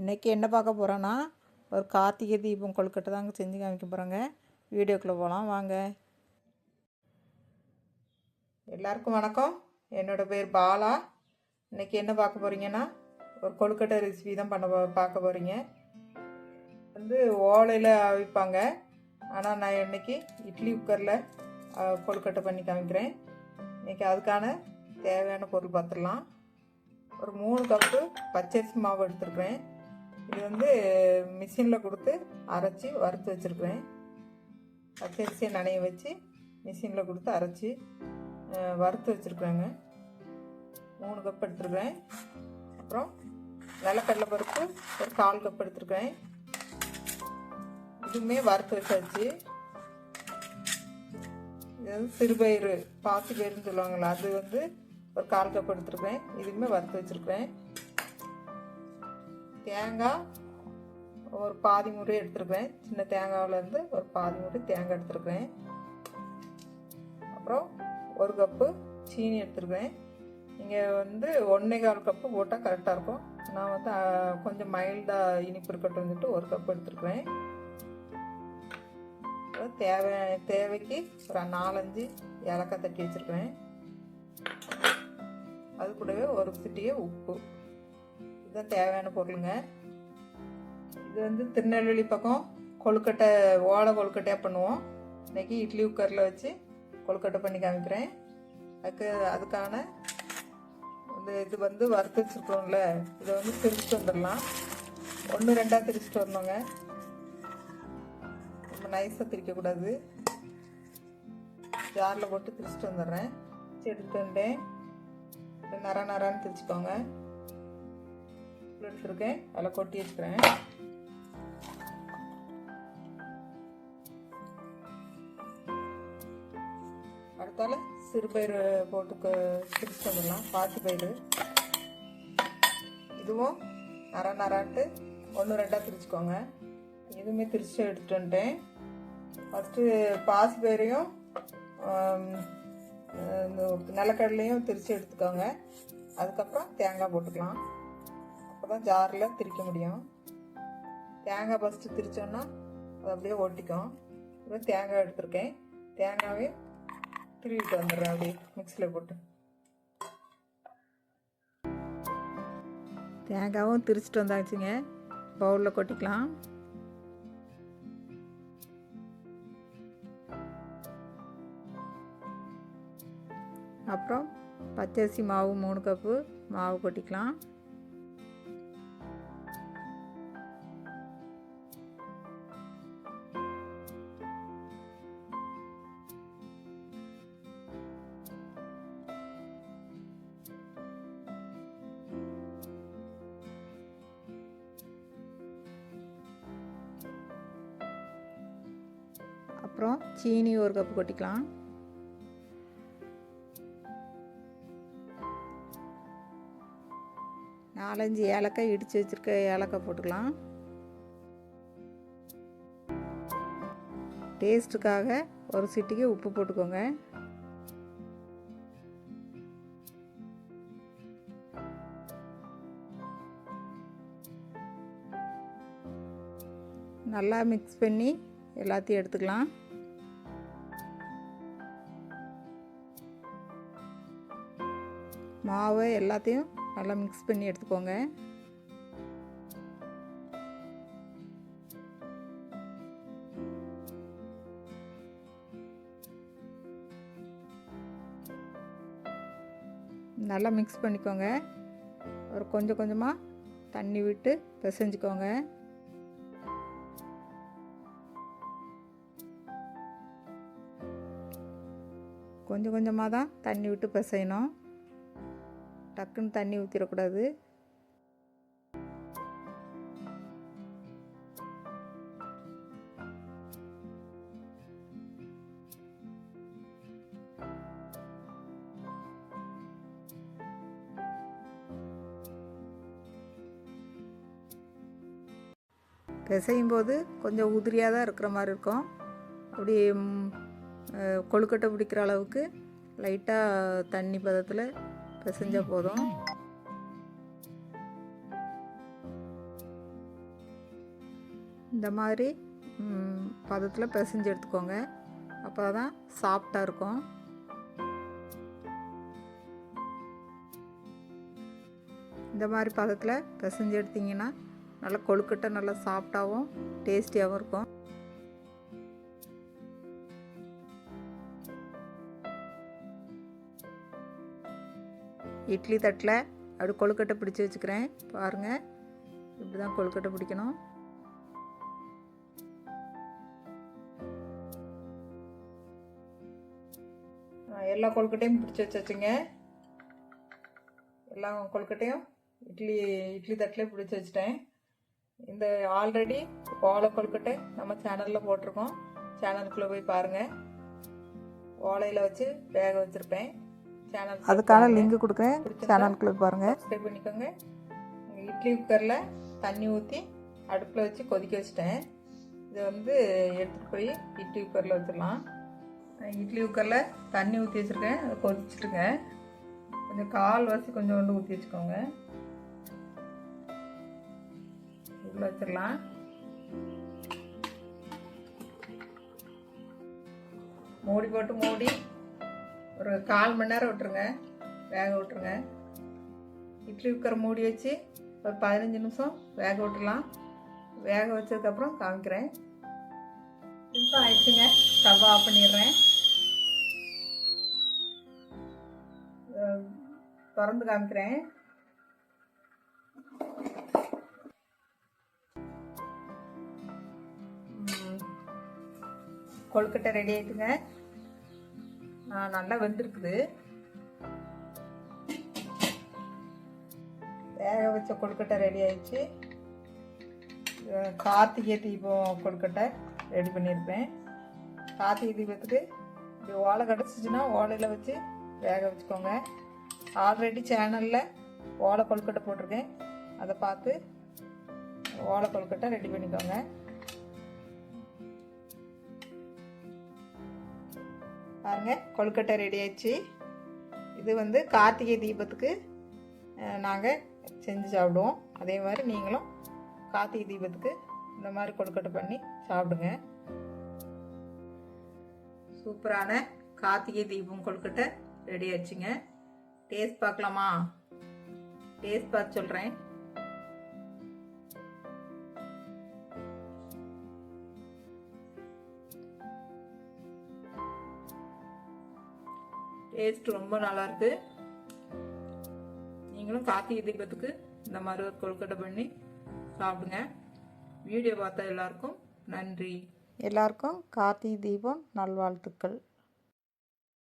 இன்றைக்கி என்ன பார்க்க போகிறோன்னா ஒரு கார்த்திகை தீபம் கொழுக்கட்டை தாங்க செஞ்சு காமிக்க போகிறோங்க வீடியோக்குள்ளே போகலாம் வாங்க. எல்லாருக்கும் வணக்கம். என்னோடய பேர் பாலா. இன்றைக்கி என்ன பார்க்க போகிறீங்கன்னா ஒரு கொழுக்கட்டை ரெசிபி தான் பண்ண பார்க்க போகிறீங்க வந்து ஓலையில் அவிப்பாங்க. ஆனால் நான் இன்னைக்கு இட்லி குக்கரில் கொழுக்கட்டை பண்ணி காமிக்கிறேன். இன்றைக்கி அதுக்கான தேவையான பொருள் பார்த்துடலாம். ஒரு மூணு கப்பு பச்சரிசி மாவு எடுத்துருக்குறேன். இது வந்து மிஷினில் கொடுத்து அரைச்சி வறுத்து வச்சுருக்குறேன். பச்சரிசியை நனைய வச்சு மிஷினில் கொடுத்து அரைச்சி வறுத்து வச்சுருக்குறேங்க மூணு கப் எடுத்துருக்குறேன். அப்புறம் நிலக்கடலை பருப்பு ஒரு கால் கப் எடுத்துருக்கேன் இதுவுமே வறுத்து வச்சாச்சு. இது வந்து சிறுபயிறு பாசி பயிறுன்னு சொல்லுவாங்களே அது வந்து ஒரு கால் கப் எடுத்துருக்கேன் இதுவுமே வறுத்து வச்சுருக்கேன் தேங்காய் ஒரு பாதி முறை எடுத்துருக்கேன் சின்ன தேங்காவிலேருந்து ஒரு பாதி முறை தேங்காய் எடுத்துருக்கேன் அப்புறம் ஒரு கப்பு சீனி எடுத்துருக்கேன் நீங்கள் வந்து ஒன்றே கால் கப்பு போட்டால் கரெக்டாக இருக்கும். நான் வந்து கொஞ்சம் மைல்டாக இனிப்பு இருக்கட்டும் சொல்லிட்டு ஒரு கப் எடுத்துருக்கேன் தேவை தேவைக்கு ஒரு நாலஞ்சு ஏலக்காய் தட்டி வச்சுருக்கேன் அது கூடவே ஒரு சிட்டியே உப்பு. இதுதான் தேவையான பொருளுங்க. இது வந்து திருநெல்வேலி பக்கம் கொழுக்கட்டை ஓலை கொழுக்கட்டையாக பண்ணுவோம். இன்றைக்கி இட்லி குக்கரில் வச்சு கொழுக்கட்டை பண்ணி காமிக்கிறேன். அதுக்கு அதுக்கான இந்த இது வந்து வறுத்து வச்சுருக்கோம்ல இதை வந்து திரிச்சிட்டு வந்துடலாம். ஒன்று ரெண்டாக திரிச்சிட்டு வரணுங்க. ரொம்ப நைஸாக திரிக்கக்கூடாது ஜாரில் போட்டு திரிச்சிட்டு வந்துடுறேன். எடுத்துட்டு வந்துட்டேன். நர நரான்னு திரிச்சுக்கோங்க எடுத்துருக்கேன். அதில் கொட்டி வச்சுக்கிறேன். அடுத்தால சிறுபயிறு போட்டுக்கு திரிச்சு வந்துடலாம். பாசி பயிறு. இதுவும் நர நராட்டு ஒன்று ரெண்டாக திரிச்சுக்கோங்க. இதுவுமே திரிச்சு எடுத்துட்டு வந்துட்டேன். ஃபஸ்ட்டு பாசி பயிரையும் இந்த நிலக்கடலையும் திரிச்சு எடுத்துக்கோங்க. அதுக்கப்புறம் தேங்காய் போட்டுக்கலாம். அப்போ தான் ஜாரில் திரிக்க முடியும். தேங்காய் ஃபஸ்ட்டு திரிச்சோன்னா அது அப்படியே ஒட்டிக்கும் இப்போ தேங்காய் எடுத்திருக்கேன். தேங்காவே திருவிட்டு வந்துடுறேன் அப்படியே மிக்சியில் போட்டு. தேங்காவும் திரிச்சிட்டு வந்தாச்சுங்க. பவுலில் கொட்டிக்கலாம். அப்புறம் பச்சரிசி மாவு மூணு கப்பு மாவு கொட்டிக்கலாம். அப்புறம் சீனி ஒரு கப்பு கொட்டிக்கலாம். நாலஞ்சு ஏலக்காய் இடித்து வச்சுருக்க ஏலக்காய் போட்டுக்கலாம். டேஸ்ட்டுக்காக ஒரு சிட்டிக்கு உப்பு போட்டுக்கோங்க. நல்லா மிக்ஸ் பண்ணி எல்லாத்தையும் எடுத்துக்கலாம். மாவு எல்லாத்தையும் நல்லா மிக்ஸ் பண்ணி எடுத்துக்கோங்க. நல்லா மிக்ஸ் பண்ணிக்கோங்க. ஒரு கொஞ்சம் கொஞ்சமாக தண்ணி விட்டு பிசைஞ்சுக்கோங்க. கொஞ்சம் கொஞ்சமாக தான் தண்ணி விட்டு பிசையணும். டக்குன்னு தண்ணி ஊற்றிடக்கூடாது பிசையும் போது கொஞ்சம் உதிரியாக தான் இருக்கிற மாதிரி இருக்கும். அப்படி கொழுக்கட்டை பிடிக்கிற அளவுக்கு லைட்டாக தண்ணி பதத்தில் பிசைஞ்ச போதும். இந்த மாதிரி பதத்தில் பிசைஞ்சு எடுத்துக்கோங்க. அப்போ தான் சாஃப்டாக இருக்கும். இந்த மாதிரி பதத்தில் பிசைஞ்சு எடுத்திங்கன்னா நல்லா கொழுக்கட்டை நல்லா சாஃப்டாகவும் டேஸ்டியாகவும் இருக்கும். இட்லி தட்டில் அப்படி கொழுக்கட்டை பிடிச்சி வச்சுக்கிறேன். பாருங்கள் இப்படி தான் கொழுக்கட்டை பிடிக்கணும். எல்லா கொழுக்கட்டையும் பிடிச்சி வச்சாச்சுங்க. எல்லா கொழுக்கட்டையும் இட்லி இட்லி தட்டில் பிடிச்சி வச்சுட்டேன். இந்த ஆல்ரெடி ஓலை கொழுக்கட்டை நம்ம சேனலில் போட்டிருக்கோம். சேனலுக்குள்ளே போய் பாருங்கள் ஓலையில் வச்சு வேக வச்சுருப்பேன். அதுக்கான லிங்க் கொடுக்குறேன். சேனலுக்குள்ள பாருங்கள் சப்ஸ்கிரைப் பண்ணிக்கோங்க. இட்லி குக்கரில் தண்ணி ஊற்றி அடுப்பில் வச்சு கொதிக்க வச்சிட்டேன். இதை வந்து எடுத்துகிட்டு போய் இட்லி குக்கரில் வச்சிடலாம் இட்லி குக்கரில் தண்ணி ஊற்றி வச்சுருக்கேன். அதை கொதிச்சுட்டுங்க கொஞ்சம் கால் வாசி கொஞ்சோண்டு ஊற்றி வச்சுக்கோங்க. உள்ள வச்சிடலாம். மூடி போட்டு மூடி. ஒரு கால் மணி நேரம் விட்டுருங்க. வேக விட்டுருங்க. இட்லி குக்கர் மூடி வச்சு ஒரு பதினஞ்சு நிமிஷம் வேக விட்டுலாம் வேக வச்சதுக்கப்புறம் காமிக்கிறேன். நிமிஷம் ஆயிடுச்சுங்க. ஸ்டவ் ஆஃப் பண்ணிடுறேன். திறந்து காமிக்கிறேன். கொழுக்கட்டை ரெடி ஆயிட்டுங்க. நல்லா வெந்திருக்குது. வேக வச்ச கொழுக்கட்டை ரெடி ஆயிடுச்சு. கார்த்திகை தீபம் கொழுக்கட்டை ரெடி பண்ணியிருப்பேன். கார்த்திகை தீபத்துக்கு இப்படி ஓலை கிடச்சிச்சின்னா ஓலையில் வச்சு வேக வச்சுக்கோங்க. ஆல்ரெடி சேனலில் ஓலை கொழுக்கட்டை போட்டிருக்கேன். அதை பார்த்து ஓலை கொழுக்கட்டை ரெடி பண்ணிக்கோங்க. பாருங்க கொழுக்கட்டை ரெடி ஆயிடுச்சு. இது வந்து கார்த்திகை தீபத்துக்கு நாங்கள் செஞ்சு சாப்பிடுவோம். அதே மாதிரி நீங்களும் கார்த்திகை தீபத்துக்கு இந்த மாதிரி கொழுக்கட்டை பண்ணி சாப்பிடுங்க. சூப்பரான கார்த்திகை தீபம் கொழுக்கட்டை ரெடி ஆயிடுச்சுங்க. டேஸ்ட் பார்க்கலாமா? டேஸ்ட் பார்த்து சொல்கிறேன் டேஸ்ட் ரொம்ப நல்லா இருக்கு நீங்களும் கார்த்திகை தீபத்துக்கு இந்த மாதிரி ஒரு கொழுக்கட்டை பண்ணி சாப்பிடுங்க. வீடியோ பார்த்தா எல்லாருக்கும் நன்றி. எல்லாருக்கும் கார்த்திகை தீபம் நல்வாழ்த்துக்கள்.